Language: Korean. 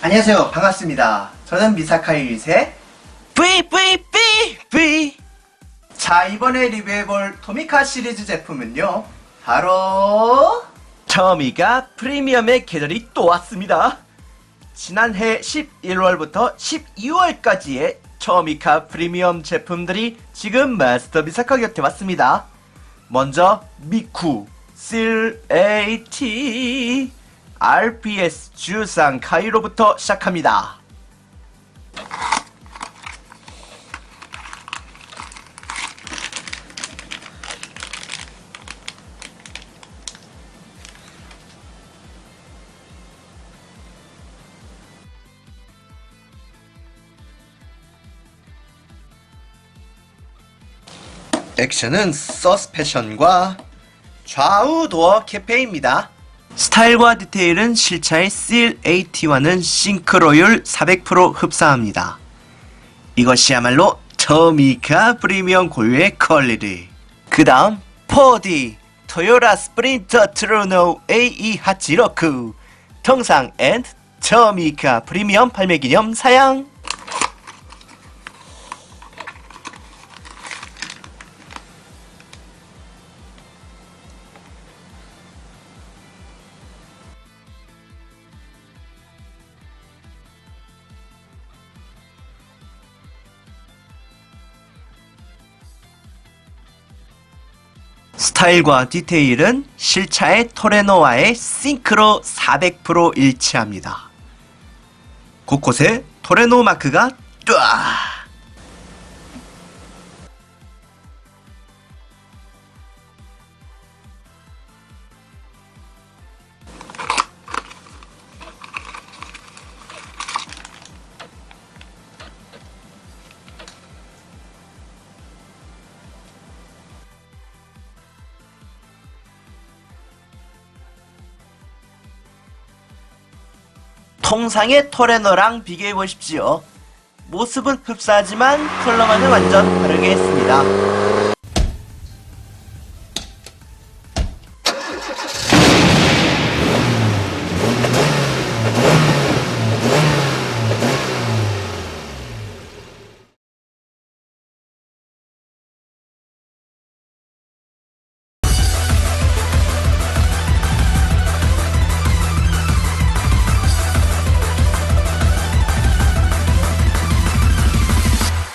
안녕하세요. 반갑습니다. 저는 미사카이 일세. V V V V 자, 이번에 리뷰해볼 토미카 시리즈 제품은요. 바로 처미가 프리미엄의 계절이 또 왔습니다. 지난해 11월부터 12월까지의 처미카 프리미엄 제품들이 지금 마스터 미사카 곁에 왔습니다. 먼저 미쿠, 쓸 AT, RPS 주상 카이로부터 시작합니다. 액션은 서스펜션과 좌우 도어 캐페입니다. 스타일과 디테일은 실차의 씰 AT와는 싱크로율 400% 흡사합니다. 이것이야말로 처미카 프리미엄 고유의 퀄리티. 그 다음 4D 토요라 스프린터 트루노 AE 하치로크 통상 앤드 처미카 프리미엄 발매 기념 사양 스타일과 디테일은 실차의 토레노와의 싱크로 400% 일치합니다. 곳곳에 토레노 마크가 뚜아! 통상의 토레노랑 비교해 보십시오. 모습은 흡사하지만 컬러만은 완전 다르게 했습니다.